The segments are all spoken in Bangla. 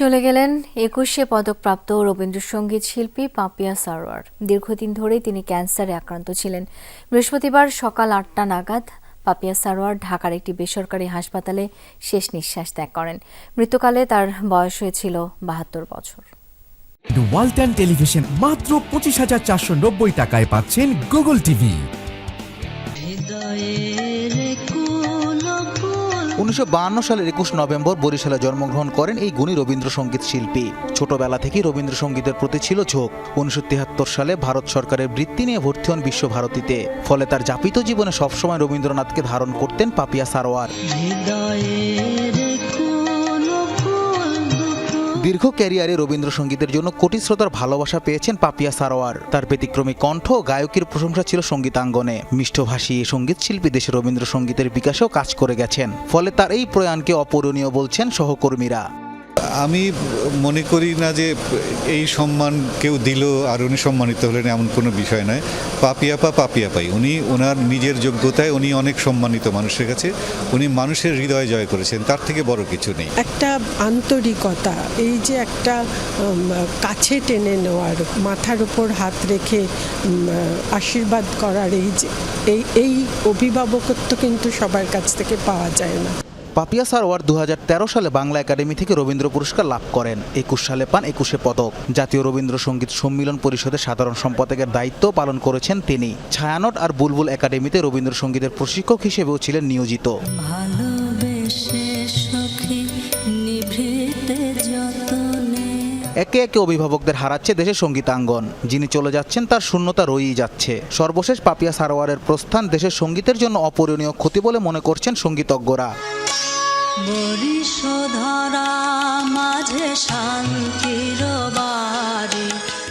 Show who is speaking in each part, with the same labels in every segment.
Speaker 1: চলে গেলেন একুশে পদকপ্রাপ্ত রবীন্দ্রসঙ্গীত শিল্পী পাপিয়া সারোয়ার। দীর্ঘদিন ধরেই তিনি ক্যান্সারে আক্রান্ত ছিলেন। বৃহস্পতিবার সকাল আটটা নাগাদ পাপিয়া সারোয়ার ঢাকার একটি বেসরকারি হাসপাতালে শেষ নিঃশ্বাস ত্যাগ করেন। মৃত্যুকালে তার বয়স হয়েছিল বাহাত্তর বছর।
Speaker 2: ওয়ালটন টেলিভিশন মাত্র পঁচিশ হাজার চারশো নব্বই টাকায় পাচ্ছেন গুগল টিভি।
Speaker 3: উনিশশো সালের একুশ নভেম্বর বরিশালে জন্মগ্রহণ করেন এই গুণী রবীন্দ্রসঙ্গীত শিল্পী। ছোটবেলা থেকেই রবীন্দ্রসঙ্গীতের প্রতি ছিল ঝোঁক। উনিশশো সালে ভারত সরকারের বৃত্তি নিয়ে ভর্তি হন বিশ্বভারতীতে। ফলে তার যাপিত জীবনে সবসময় রবীন্দ্রনাথকে ধারণ করতেন পাপিয়া সারোয়ার। দীর্ঘ ক্যারিয়ারে রবীন্দ্রসঙ্গীতের জন্য কোটি শ্রোতার ভালোবাসা পেয়েছেন পাপিয়া সারোয়ার। তার ব্যতিক্রমী কণ্ঠ গায়কের প্রশংসা ছিল সঙ্গীতাঙ্গনে। মিষ্টভাষী এই সংগীত শিল্পী দেশে রবীন্দ্রসঙ্গীতের বিকাশেও কাজ করে গেছেন। ফলে তার এই প্রয়াণকে অপূরণীয় বলছেন সহকর্মীরা।
Speaker 4: আমি মনে করি না যে এই সম্মান কেউ দিল আর উনি সম্মানিত হলেন এমন কোনো বিষয় নয়। পাপিয়াপা পাপিয়াপাই উনি ওনার নিজের যোগ্যতায় উনি অনেক সম্মানিত মানুষের কাছে। উনি মানুষের হৃদয় জয় করেছেন, তার থেকে বড় কিছু নেই।
Speaker 5: একটা আন্তরিকতা, এই যে একটা কাছে টেনে নেওয়ার, মাথার উপর হাত রেখে আশীর্বাদ করার এই যে, এই এই অভিভাবকত্ব কিন্তু সবার কাছ থেকে পাওয়া যায় না।
Speaker 3: পাপিয়া সারোয়ার দু সালে বাংলা একাডেমি থেকে রবীন্দ্র পুরস্কার লাভ করেন। একুশ সালে পান একুশে পদক। জাতীয় রবীন্দ্রসঙ্গীত সম্মিলন পরিষদের সাধারণ সম্পাদকের দায়িত্ব পালন করেছেন তিনি। ছায়ানট আর বুলবুল একাডেমিতে রবীন্দ্রসঙ্গীতের প্রশিক্ষক হিসেবেও ছিলেন নিয়োজিত। একে একে অভিভাবকদের হারাচ্ছে দেশের সঙ্গীতাঙ্গন। যিনি চলে যাচ্ছেন তার শূন্যতা রয়েই যাচ্ছে। সর্বশেষ পাপিয়া সারোয়ারের প্রস্থান দেশের সঙ্গীতের জন্য অপূরণীয় ক্ষতি বলে মনে করছেন সঙ্গীতজ্ঞরা।
Speaker 6: মাঝে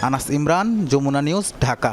Speaker 3: আনাস ইমরান যমুনা নিউজ ঢাকা।